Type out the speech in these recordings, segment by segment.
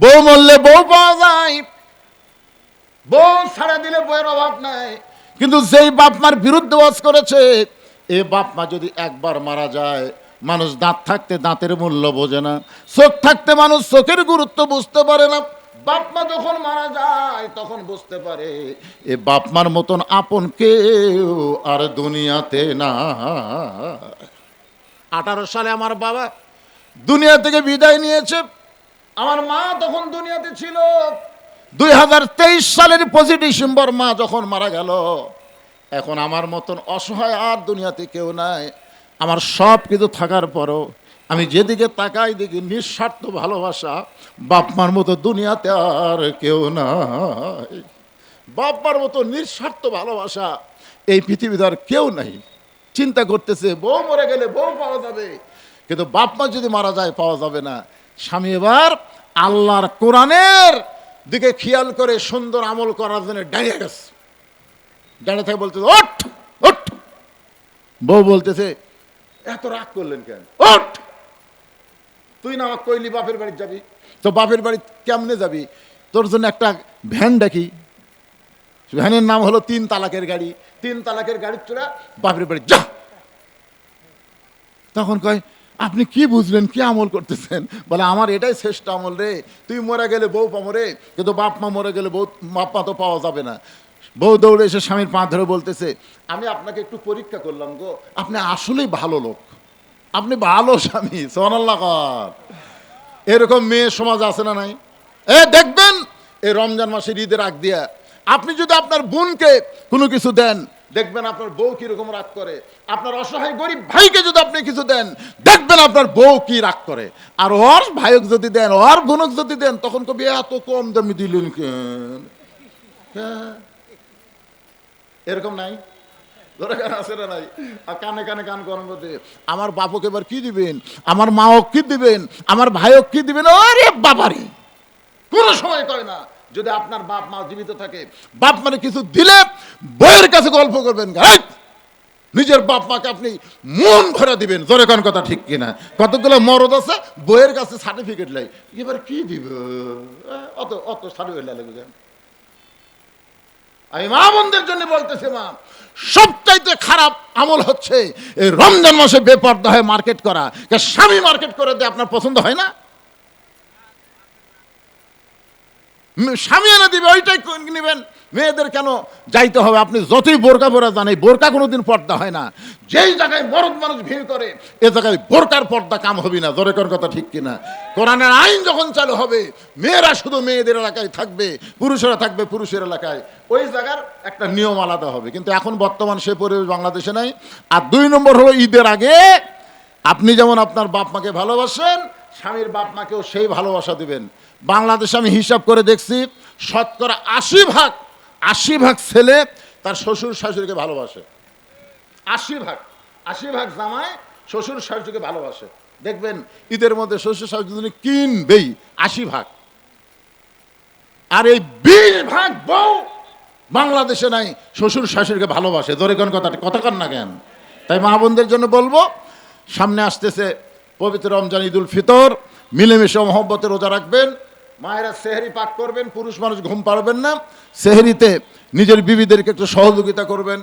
বউ মরলে বউ পাওয়া যায়। বউ ছাড়া দিলে বউয়ের অভাব নাই। কিন্তু যেই বাপ মার বিরুদ্ধে বাস করেছে, এ বাপ মা যদি একবার মারা যায়, মানুষ দাঁত থাকতে দাঁতের মূল্য বোঝে না, চোখ থাকতে মানুষ চোখের গুরুত্ব বুঝতে পারে না। বাপ মা যখন মারা যায়, তখন বুঝতে পারে, এ বাপ মার মতন আপন কেউ আর দুনিয়াতে না আঠারো সালে আমার বাবা দুনিয়া থেকে বিদায় নিয়েছে। আমার মা তখন দুনিয়াতে ছিল। দুই হাজার তেইশ সালের পঁচিশ ডিসেম্বর মা যখন মারা গেল, এখন আমার মতন অসহায় আর দুনিয়াতে কেউ নাই। আমার সব কিছু থাকার পরও আমি যেদিকে তাকাই দেখি নিঃস্বার্থ ভালোবাসা বাপ মার মতো দুনিয়াতে আর কেউ নাই। বাপ মার মতো নিঃস্বার্থ ভালোবাসা, এই পৃথিবীতে আর কেউ নাই। চিন্তা করতেছে, বউ মরে গেলে বউ পাওয়া যাবে, কিন্তু বাপ মা যদি মারা যায়, পাওয়া যাবে না। স্বামী এবার আল্লাহর কোরআনের দিকে খেয়াল করে সুন্দর আমল করার জন্য দাঁড়িয়ে গেছে। দাঁড়িয়ে থেকে বলতেছে, ওঠ ওঠ। বউ বলতেছে, এত রাগ করলেন কেন? ওঠ। তুই না আমার কইলি বাপের বাড়ি যাবি? তো বাপের বাড়ি কেমনে যাবি? তোর জন্য একটা ভ্যান ডাকি। ভ্যানের নাম হলো তিন তালাকের গাড়ি। তিন তালাকের গাড়ির চোরা বাপের বাড়ি। যা! তখন কয় আপনি কি বুঝলেন, কি আমল করতেছেন? বলে, আমার এটাই শ্রেষ্ঠ আমল রে। তুই মরে গেলে বউ পাবো রে, কিন্তু বাপ মা মরে গেলে বউ, বাপ মা তো পাওয়া যাবে না। বউ দৌড়ে এসে স্বামীর পা ধরে বলতেছে, আমি আপনাকে একটু পরীক্ষা করলাম গো। আপনি আসলেই ভালো লোক। আপনি ভালো স্বামী সোনাল্লাহ কর। এরকম মেয়ে সমাজ আছে না নাই? এ, দেখবেন, এই রমজান মাসের ঈদের আগ দিয়া আপনি যদি আপনার বোনকে কোনো কিছু দেন দেখবেন আপনার বউ কীরকম রাগ করে। আপনার অসহায় গরিব ভাইকে যদি আপনি কিছু দেন, দেখবেন আপনার বউ কি রাগ করে। আর ওর ভাইক যদি দেন, ওর বোনক যদি দেন, তখন কবি এত কম দামি দিলেন কেন? হ্যাঁ। এরকম নাই? আমার বাপকে এবার কি দিবেন? আমার মাও কি দিবেন? আমার ভাইও কি দিবেন? আরে বাবারে! কোনো সময় কয় না। যদি আপনার বাপ মা জীবিত থাকে, বাপ মানে কিছু দিলে বইয়ের কাছে গল্প করবেন হ্যাঁ? নিজের বাপ মাকে আপনি মন ভরে দিবেন। জোরে কোন কথা ঠিক কিনা? কতগুলো মরদ আছে, বইয়ের কাছে সার্টিফিকেট লাই। এবার কি দিব? অত অত সার্টিফিকেট লাগবে? আমি মা বোনদের জন্য বলতেছি, মা, সবচাইতে খারাপ আমল হচ্ছে এই রমজান মাসে বেপর্দা হয় মার্কেট করা। স্বামী মার্কেট করে দেয়, আপনার পছন্দ হয় না? এনে দিবে, ওইটাই নেবেন। মেয়েদের কেন যাইতে হবে? আপনি যতই বোরকা বোরা জান এই বোরকা কোনোদিন পর্দা হয় না। যেই জায়গায় মরদ মানুষ ভিড় করে, এ জায়গায় বোরকার পর্দা কাম হবে না। জোরে কর কথা ঠিক কিনা? কোরআনের আইন যখন চালু হবে, মেয়েরা শুধু মেয়েদের এলাকায় থাকবে, পুরুষেরা থাকবে পুরুষের এলাকায়। ওই জায়গার একটা নিয়ম আলাদা হবে। কিন্তু এখন বর্তমান সে পরিবেশ বাংলাদেশে নাই। আর দুই নম্বর হলো ঈদের আগে আপনি যেমন আপনার বাপ মাকে ভালোবাসেন স্বামীর বাপ মাকেও সেই ভালোবাসা দিবেন। বাংলাদেশে আমি হিসাব করে দেখছি, শতকরা আশি ভাগ আশি ভাগ ছেলে তার শ্বশুর শাশুড়িকে ভালোবাসে। আশি ভাগ আশি ভাগ জামাই শ্বশুর শাশুড়িকে ভালোবাসে। দেখবেন, ঈদের মধ্যে শ্বশুর শাশুড়ি কিনবেই আশি ভাগ। আর এই বিশ ভাগ বউ বাংলাদেশে নাই, শ্বশুর শাশুড়িকে ভালোবাসে। দরে কোন কথা কথা কন না কেন? তাই মা বোনদের জন্য বলব, সামনে আসতেছে পবিত্র রমজান, ঈদুল ফিতর, মিলেমিশে মহব্বতে রোজা রাখবেন। মায়েরা সেহেরি পাঠ করবেন, পুরুষ মানুষ ঘুম পারবেন না। সেহেরিতে নিজের বিবিদেরকে একটু সহযোগিতা করবেন।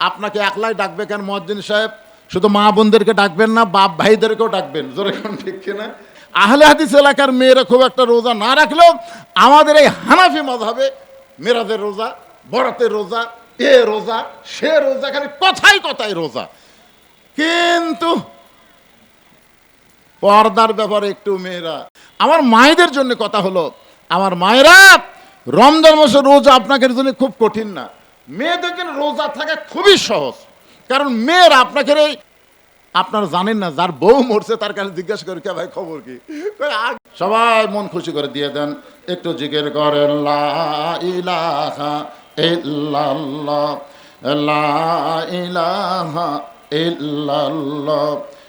আপনাকে একলাই ডাকবে কেন মহাদ্দিন সাহেব? শুধু মা বোনদেরকে ডাকবেন না, বাপ ভাইদেরকেও ডাকবেন। জোরে কোন ঠিক কিনা? আহলে হাদিস এলাকার মেয়েরা খুব একটা রোজা না রাখলেও আমাদের এই হানাফি মজাবে মেরাজের রোজা, বরাতের রোজা, এ রোজা, সে রোজা, খালি কথাই কথাই রোজা। কিন্তু পর্দার ব্যাপারে একটু মেয়েরা। আমার মায়েদের জন্য কথা হলো, আমার মায়েরা, রমজান মাসে রোজা আপনাকে জন্য খুব কঠিন না। মেয়েদের জন্য রোজা থাকা খুবই সহজ। কারণ মেয়েরা আপনাকে আপনারা জানেন না, যার বউ মরছে তার কাছে জিজ্ঞাসা করে, কে ভাই, খবর কি? সবাই মন খুশি করে দিয়ে দেন, একটু জিজ্ঞেস করেন, লা ইলাহা ইল্লাল্লাহ, লা ইলাহা ইল্লাল্লাহ।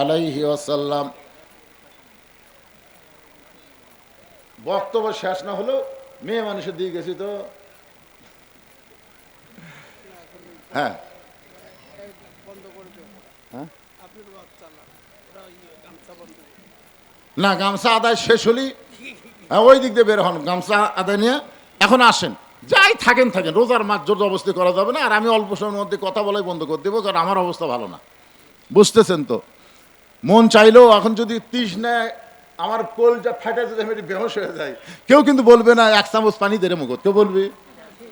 আলাইহি ওয়াসাল্লাম। বক্তব্য শেষ না হলেও মেয়ে মানুষের দিয়ে গেছি তো। হ্যাঁ। হ্যাঁ? না গামছা আদায় শেষ হলি হ্যাঁ, ওই দিক দিয়ে বের হন গামছা আদায় নিয়ে। এখন আসেন। যাই থাকেন থাকেন। রোজার মাছ জোর অবস্থা করা যাবে না। আর আমি অল্প সময়ের মধ্যে কথা বলাই বন্ধ করে দেবো কারণ আমার অবস্থা ভালো না। বুঝতেছেন তো? মন চাইলেও এখন যদি তিস নেয়, আমার কোলটা ফাটা যদি আমি বেহস হয়ে যাই। কেউ কিন্তু বলবে না, এক চামচ পানি দেরে মুখ কেউ বলবে?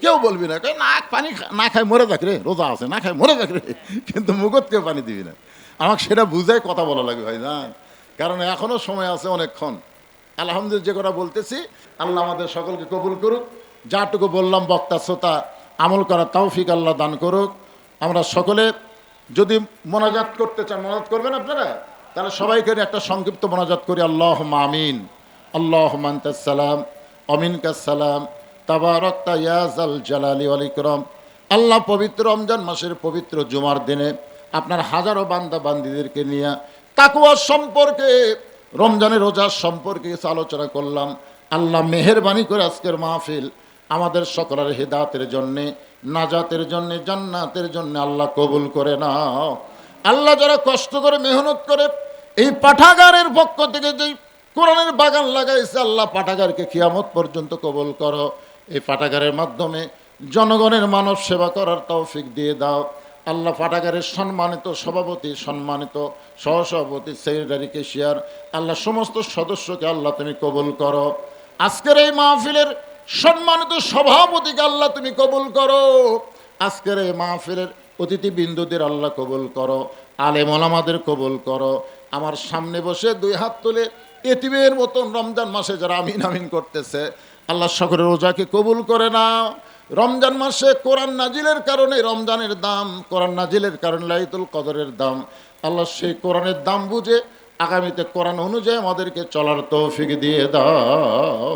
কেউ বলবি না। না পানি না খায় মরে যাক রে, রোজা আছে, না খায় মরে যাক রে। কিন্তু মুখত কেউ পানি দিবি না। আমাকে সেটা বুঝাই কথা বলা লাগে ভাই জান কারণ এখনও সময় আছে অনেকক্ষণ। আলহামদুলিল্লাহ যে কথা বলতেছি, আল্লাহ আমাদের সকলকে কবুল করুক। যাটুকু বললাম, বক্তা, শ্রোতা, আমল করা তৌফিক আল্লাহ দান করুক। আমরা সকলে যদি মোনাজাত করতে চান, মোনাজাত করবেন আপনারা? তাহলে সবাইকে একটা সংক্ষিপ্ত মোনাজাত করি আল্লাহ আমিন আল্লাহ মান্তাসালাম অমিন কাসালাম ইয়াজাল জালালি আল ইকরম। আল্লাহ পবিত্র রমজান মাসের পবিত্র জুমার দিনে আপনার হাজারো বান্দা বান্দিদেরকে নিয়ে তাকুয়া সম্পর্কে, রমজানের রোজার সম্পর্কে কিছু আলোচনা করলাম। আল্লাহ মেহেরবানি করে আজকের মাহফিল আমাদের সকলের হেদাতের জন্যে, নাজাতের জন্যে, জান্নাতের জন্য আল্লাহ কবুল করে নাও। আল্লাহ যারা কষ্ট করে, মেহনত করে, এই পাঠাগারের পক্ষ থেকে যেই কোরআনের বাগান লাগাইছে, আল্লাহ পাঠাগারকে কিয়ামত পর্যন্ত কবল করো। এই পাঠাগারের মাধ্যমে জনগণের মানব সেবা করার তৌফিক দিয়ে দাও। আল্লাহ পাঠাগারের সম্মানিত সভাপতি, সম্মানিত সহসভাপতি, সেক্রেটারি কেশিয়ার আল্লাহ সমস্ত সদস্যকে আল্লাহ তুমি কবুল করো। আজকের এই মাহফিলের সম্মানিত সভাপতিকে আল্লাহ তুমি কবুল করো। আজকের এই মাহফিলের অতিথি বিন্দুদের আল্লাহ কবুল করো আলেম ওলামাদের কবুল করো। আমার সামনে বসে দুই হাত তুলে এতিমের মতন রমজান মাসে যারা আমিন আমিন করতেছে, আল্লাহ সকলের রোজাকে কবুল করে নাও। রমজান মাসে কোরআন নাজিলের কারণে রমজানের দাম, কোরআন নাজিলের কারণে লাইতুল কদরের দাম। আল্লাহ সেই কোরআনের দাম বুঝে আগামীতে কোরআন অনুযায়ী আমাদেরকে চলার তৌফিক দিয়ে দাও।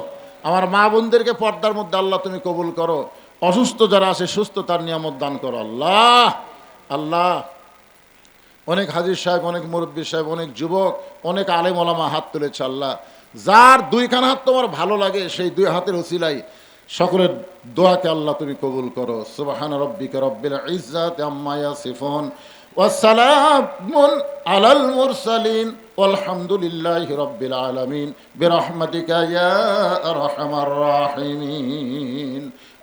আমার মা বোনদেরকে পর্দার মধ্যে আল্লাহ তুমি কবুল করো। অসুস্থ যারা আছে, সুস্থ তার নিয়ামত দান করো। আল্লাহ আল্লাহ। অনেক হাজির সাহেব, অনেক মুরব্বী সাহেব, অনেক যুবক, অনেক আলেম ওলামা হাত তুলেছে আল্লাহ। যার দুইখান হাত তোমার ভালো লাগে, সেই দুই হাতের ওসিলাই সকলের দোয়াকে আল্লাহ তুমি কবুল করো। সুবাহান রব্বিকা রব্বিল ইজ্জাত আম্মায়া সিফন ওয়াসালামুন আলাল মুরসালিন। আলহামদুলিল্লাহি রব্বিল আলামিন। বিরহমাতিকা ইয়া আরহামার রাহিমিন।